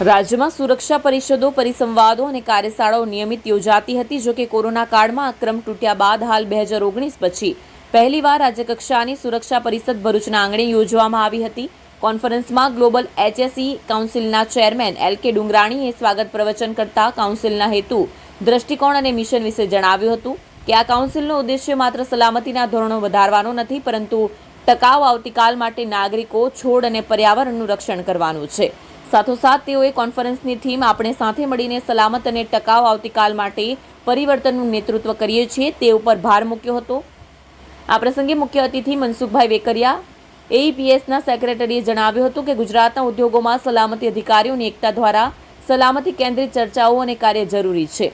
રાજ્યમાં સુરક્ષા પરિષદો, પરિસંવાદો અને કાર્યશાળાઓ નિયમિત યોજાતી હતી, જો કે કોરોના કાળમાં આક્રમ તૂટ્યા બાદ હાલ બે હજાર ઓગણીસ પછી પહેલીવાર રાજ્યકક્ષાની સુરક્ષા પરિષદ ભરૂચના આંગણે યોજવામાં આવી હતી. કોન્ફરન્સમાં ગ્લોબલ એચએસઈ કાઉન્સિલના ચેરમેન એલ કે ડુંગરાણીએ સ્વાગત પ્રવચન કરતા કાઉન્સિલના હેતુ, દ્રષ્ટિકોણ અને મિશન વિશે જણાવ્યું હતું કે આ કાઉન્સિલનો ઉદ્દેશ્ય માત્ર સલામતીના ધોરણો વધારવાનો નથી, પરંતુ ટકાઉ આવતીકાલ માટે નાગરિકો, છોડ અને પર્યાવરણનું રક્ષણ કરવાનું છે. સાથોસાથ તેઓએ કોન્ફરન્સની થીમ આપણે સાથે મળીને સલામત અને ટકાઉ આવતીકાલ માટે પરિવર્તનનું નેતૃત્વ કરીએ છીએ તે ઉપર ભાર મૂક્યો હતો. આ પ્રસંગે મુખ્ય અતિથિ મનસુખભાઈ વેકરિયા એઈપીએસના સેક્રેટરીએ જણાવ્યું હતું કે ગુજરાતના ઉદ્યોગોમાં સલામતી અધિકારીઓની એકતા દ્વારા સલામતી કેન્દ્રિત ચર્ચાઓ અને કાર્ય જરૂરી છે.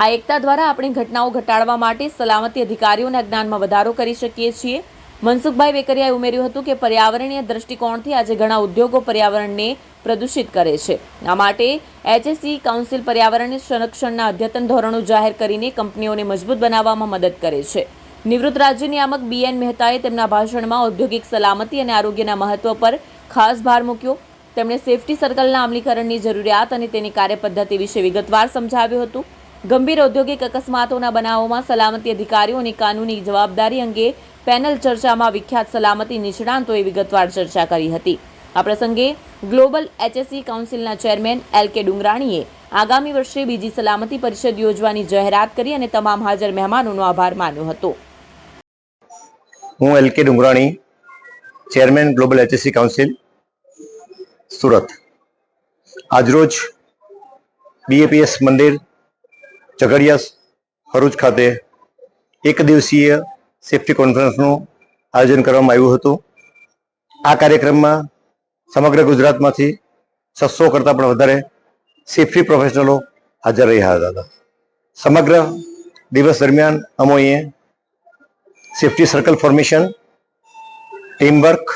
આ એકતા દ્વારા આપણે ઘટનાઓ ઘટાડવા માટે સલામતી અધિકારીઓના જ્ઞાનમાં વધારો કરી શકીએ છીએ. મનસુખભાઈ વેકરિયાએ ઉમેર્યું હતું કે પર્યાવરણીય દ્રષ્ટિકોણથી આજે ઘણા ઉદ્યોગો પર્યાવરણને પ્રદૂષિત કરે છે. આ માટે એચએસસી કાઉન્સિલ પર્યાવરણ સંરક્ષણના અદ્યતન ધોરણો જાહેર કરીને કંપનીઓને મજબૂત બનાવવામાં મદદ કરે છે. નિવૃત્ત રાજ્ય નિયામક બીએન મહેતાએ તેમના ભાષણમાં ઔદ્યોગિક સલામતી અને આરોગ્યના મહત્વ પર ખાસ ભાર મૂક્યો. તેમણે સેફટી સર્કલના અમલીકરણની જરૂરિયાત અને તેની કાર્યપદ્ધતિ વિશે વિગતવાર સમજાવ્યું હતું. ગંભીર ઔદ્યોગિક અકસ્માતોના બનાવોમાં સલામતી અધિકારીઓની કાનૂની જવાબદારી અંગે પેનલ ચર્ચામાં વિખ્યાત સલામતી નિષ્ણાંતોએ વિગતવાર ચર્ચા કરી હતી. આ પ્રસંગે ગ્લોબલ એચએસસી કાઉન્સિલના ચેરમેન એલ કે ડુંગરાણીએ આગામી વર્ષે બીજી સલામતી પરિષદ યોજવાની જાહેરાત કરી અને તમામ હાજર મહેમાનોનો આભાર માન્યો હતો. હું L K Dungrani, chairman global HSC council, Surat. આજરોજ બીએપીએસ મંદિર ઝઘડિયા ભરૂચ ખાતે એક દિવસીય સેફ્ટી કોન્ફરન્સનું આયોજન કરવામાં આવ્યું હતું. આ કાર્યક્રમમાં સમગ્ર ગુજરાતમાંથી છસો કરતાં પણ વધારે સેફ્ટી પ્રોફેશનલો હાજર રહ્યા હતા. સમગ્ર દિવસ દરમિયાન અમોએ safety circle formation, teamwork,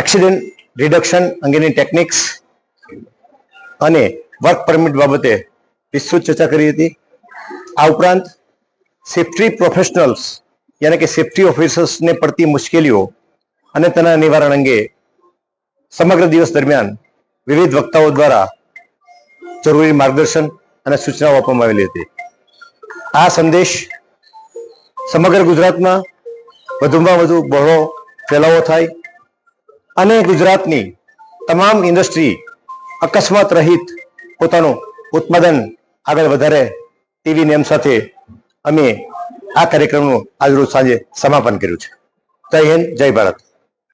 accident reduction અંગેની ટેકનિક્સ અને વર્ક પરમિટ બાબતે વિસ્તૃત ચર્ચા કરી હતી. આ ઉપરાંત સેફ્ટી પ્રોફેશનલ્સ, યાની કે સેફ્ટી ઓફિસર્સને પડતી મુશ્કેલીઓ અને તેના નિવારણ અંગે સમગ્ર દિવસ દરમિયાન વિવિધ વક્તાઓ દ્વારા જરૂરી માર્ગદર્શન અને સૂચનાઓ આપવામાં આવેલી હતી. આ સંદેશ સમગ્ર ગુજરાતમાં વધુમાં વધુ બહોળો ફેલાવો થાય અને ગુજરાતની તમામ ઇન્ડસ્ટ્રી અકસ્માત રહિત પોતાનું ઉત્પાદન આગળ વધારે તેવી નેમ સાથે અમે આ કાર્યક્રમનું આજરોજ સાંજે સમાપન કર્યું છે. જય હિન્દ જય ભારત.